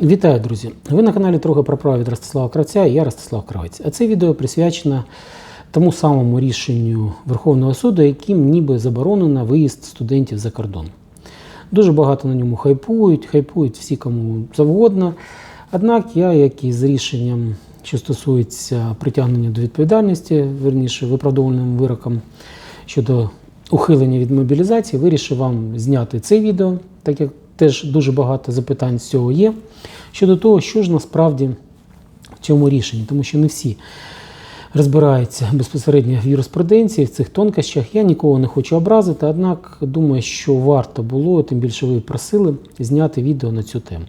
Вітаю, друзі! Ви на каналі Трохи про право від Ростислава Кравця я Ростислав Кравець. А це відео присвячено тому самому рішенню Верховного суду, яким ніби заборонено виїзд студентів за кордон. Дуже багато на ньому хайпують, хайпують всі кому завгодно. Однак я, як і з рішенням, що стосується притягнення до відповідальності, верніше виправдовувальним вироком щодо ухилення від мобілізації, вирішив вам зняти це відео, так як теж дуже багато запитань з цього є. Щодо того, що ж насправді в цьому рішенні, тому що не всі розбираються безпосередньо в юриспруденції, в цих тонкощах. Я нікого не хочу образити, однак думаю, що варто було, тим більше ви просили, зняти відео на цю тему.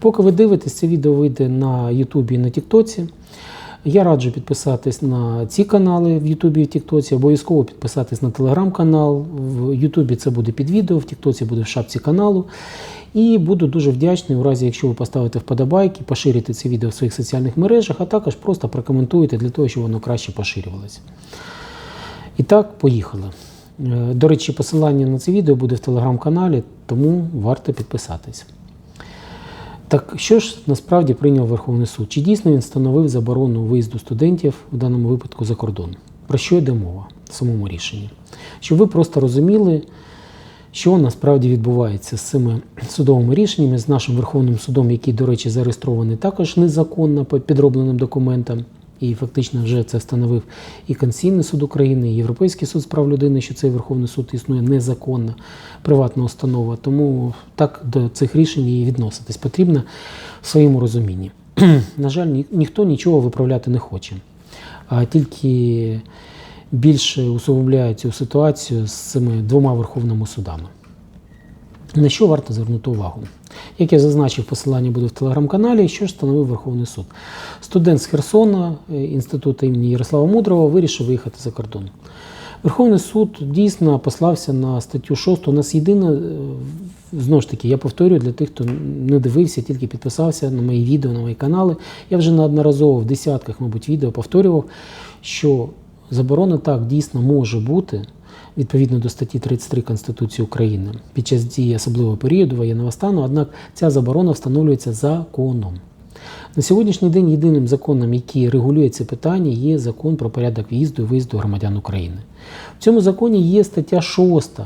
Поки ви дивитесь, це відео вийде на Ютубі і на Тіктоці. Я раджу підписатись на ці канали в Ютубі і Тіктоці, обов'язково підписатись на телеграм-канал. В Ютубі це буде під відео, в Тіктоці буде в шапці каналу. І буду дуже вдячний, у разі, якщо ви поставите вподобайки, поширите це відео в своїх соціальних мережах, а також просто прокоментуєте для того, щоб воно краще поширювалося. І так, поїхали. Е, До речі, посилання на це відео буде в телеграм-каналі, тому варто підписатись. Так що ж насправді прийняв Верховний суд? Чи дійсно він встановив заборону виїзду студентів в даному випадку за кордон? Про що йде мова в самому рішенні? Щоб ви просто розуміли, що насправді відбувається з цими судовими рішеннями, з нашим Верховним судом, який, до речі, зареєстрований також незаконно по підробленим документам. І фактично вже це встановив і Конституційний суд України, і Європейський суд з прав людини, що цей Верховний суд існує незаконна приватна установа. Тому так до цих рішень і відноситись потрібно в своєму розумінні. На жаль, ні- ніхто нічого виправляти не хоче, а тільки більше усугубляє цю ситуацію з цими двома верховними судами. На що варто звернути увагу? Як я зазначив, посилання буде в телеграм-каналі, що ж встановив Верховний суд. Студент з Херсона е, інституту імені Ярослава Мудрого вирішив виїхати за кордон. Верховний суд дійсно послався на статтю 6. У нас єдине, знову ж таки, я повторюю для тих, хто не дивився, тільки підписався на мої відео, на мої канали. Я вже неодноразово в десятках, мабуть, відео повторював, що заборона так дійсно може бути відповідно до статті 33 Конституції України під час дії особливого періоду воєнного стану, однак ця заборона встановлюється законом. На сьогоднішній день єдиним законом, який регулює це питання, є закон про порядок в'їзду і виїзду громадян України. В цьому законі є стаття 6. Е,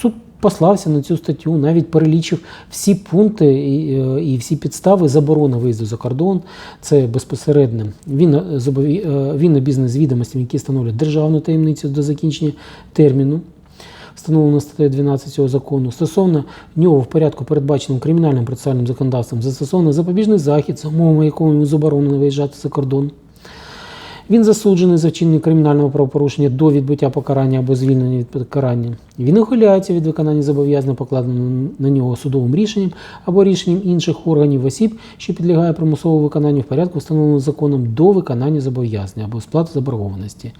Суд послався на цю статтю, навіть перелічив всі пункти і, е, і всі підстави заборони виїзду за кордон. Це безпосередньо він, е, е, він бізнес з відомостями, які становлять державну таємницю до закінчення терміну встановлено статтею 12 цього закону, стосовно нього в порядку, передбаченому кримінальним процесуальним законодавством, застосовано запобіжний захід, за умовами якого йому заборонено виїжджати за кордон. Він засуджений за вчинення кримінального правопорушення до відбуття покарання або звільнення від покарання. Він ухиляється від виконання зобов'язань, покладеного на нього судовим рішенням або рішенням інших органів осіб, що підлягає примусовому виконанню в порядку, встановленому законом до виконання зобов'язань або сплати заборгованості.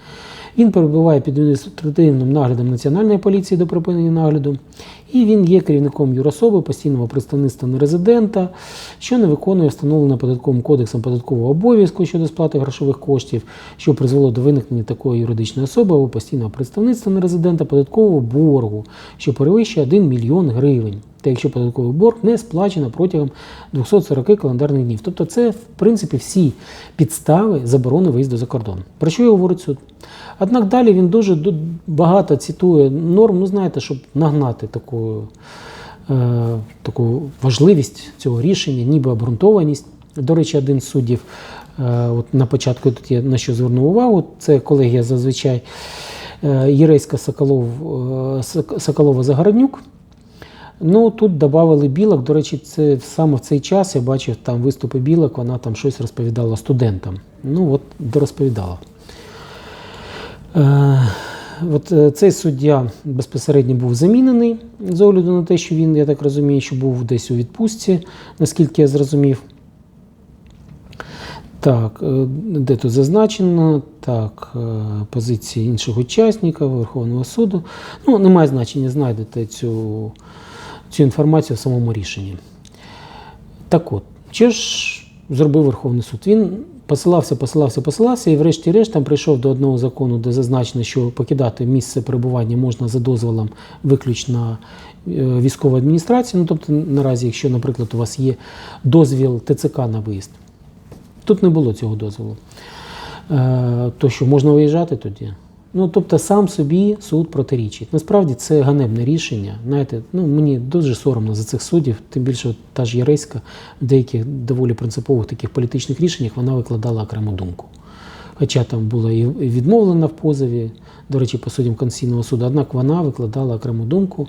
Він перебуває під адміністративним наглядом Національної поліції до припинення нагляду, і він є керівником юрособи постійного представництва нерезидента, що не виконує встановленого податковим кодексом податкового обов'язку щодо сплати грошових коштів, що призвело до виникнення такої юридичної особи або постійного представництва нерезидента податкового боргу, що перевищує 1 мільйон гривень. Та якщо податковий борг не сплачено протягом 240 календарних днів. Тобто це, в принципі, всі підстави заборони виїзду за кордон. Про що і говорить суд? Однак далі він дуже багато цитує норм, ну знаєте, щоб нагнати таку, е, таку важливість цього рішення, ніби обґрунтованість. До речі, один з суддів, е, от на початку тут я на що звернув увагу, це колегія зазвичай е, Єрейська Соколов, е, Соколова Загороднюк. Ну тут додали білок. До речі, це саме в цей час я бачив там виступи білок, вона там щось розповідала студентам. Ну от дорозповідала. Е, От е, цей суддя безпосередньо був замінений з огляду на те, що він, я так розумію, що був десь у відпустці, наскільки я зрозумів. Так, е, де тут зазначено? Так, е, позиції інших учасників Верховного суду. Ну, немає значення, знайдете цю, цю інформацію в самому рішенні. Так от, що ж зробив Верховний суд? Він посилався, посилався, посилався, і врешті-решт там прийшов до одного закону, де зазначено, що покидати місце перебування можна за дозволом виключно е, військової адміністрації. Ну, тобто, наразі, якщо, наприклад, у вас є дозвіл ТЦК на виїзд, тут не було цього дозволу. Е, То що можна виїжджати тоді? Ну, тобто сам собі суд протирічить. Насправді це ганебне рішення. Знаєте, ну мені дуже соромно за цих суддів, тим більше та ж Яреська в деяких доволі принципових таких політичних рішеннях вона викладала окрему думку. Хоча там була і відмовлена в позові, до речі, по суддям Конституційного суду, однак вона викладала окрему думку,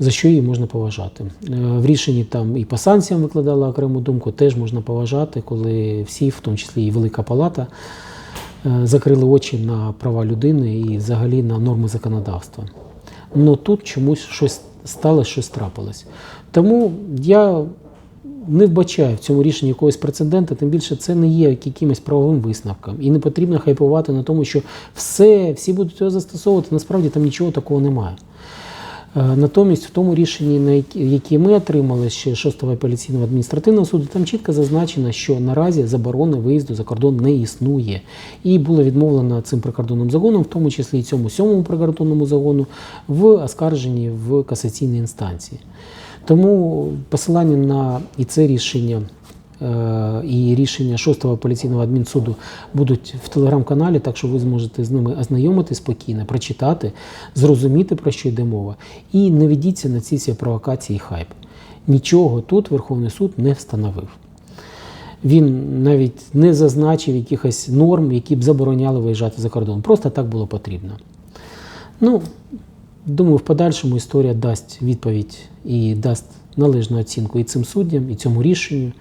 за що її можна поважати. Е, В рішенні там і по санкціям викладала окрему думку, теж можна поважати, коли всі, в тому числі і Велика Палата, закрили очі на права людини і взагалі на норми законодавства. Ну тут чомусь щось сталося, щось трапилось. Тому я не вбачаю в цьому рішенні якогось прецедента, тим більше це не є якимось правовим висновком. І не потрібно хайпувати на тому, що все, всі будуть його застосовувати. Насправді там нічого такого немає. Е, Натомість в тому рішенні, на яке ми отримали ще 6 апеляційного адміністративного суду, там чітко зазначено, що наразі заборони виїзду за кордон не існує. І було відмовлено цим прикордонним загоном, в тому числі і цьому сьомому прикордонному загону, в оскарженні в касаційній інстанції. Тому посилання на і це рішення. Е, І рішення 6-го апеляційного адмінсуду будуть в телеграм-каналі, так що ви зможете з ними ознайомитись спокійно, прочитати, зрозуміти, про що йде мова. І не ведіться на ці всі провокації і хайп. Нічого тут Верховний суд не встановив. Він навіть не зазначив якихось норм, які б забороняли виїжджати за кордон. Просто так було потрібно. Ну, думаю, в подальшому історія дасть відповідь і дасть належну оцінку і цим суддям, і цьому рішенню,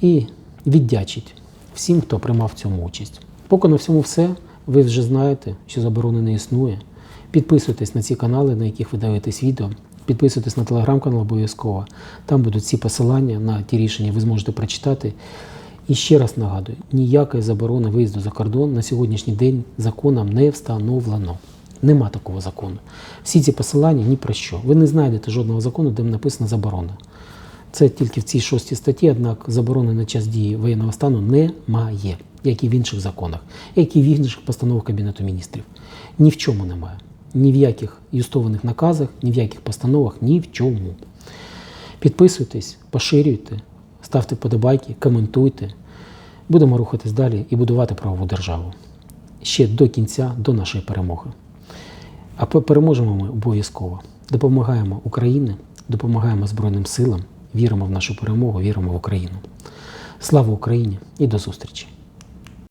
і віддячить всім, хто приймав в цьому участь. Поки на всьому все. Ви вже знаєте, що заборони не існує. Підписуйтесь на ці канали, на яких ви дивитесь відео. Підписуйтесь на телеграм-канал обов'язково. Там будуть всі посилання на ті рішення, ви зможете прочитати. І ще раз нагадую: ніякої заборони виїзду за кордон на сьогоднішній день законом не встановлено. Нема такого закону. Всі ці посилання ні про що. Ви не знайдете жодного закону, де написана заборона. Це тільки в цій шостій статті, однак заборони на час дії воєнного стану немає, як і в інших законах, як і в інших постановах Кабінету міністрів. Ні в чому немає. Ні в яких юстованих наказах, ні в яких постановах, ні в чому. Підписуйтесь, поширюйте, ставте вподобайки, коментуйте. Будемо рухатись далі і будувати правову державу. Ще до кінця, до нашої перемоги. А переможемо ми обов'язково. Допомагаємо Україні, допомагаємо Збройним силам, віримо в нашу перемогу, віримо в Україну. Слава Україні і до зустрічі!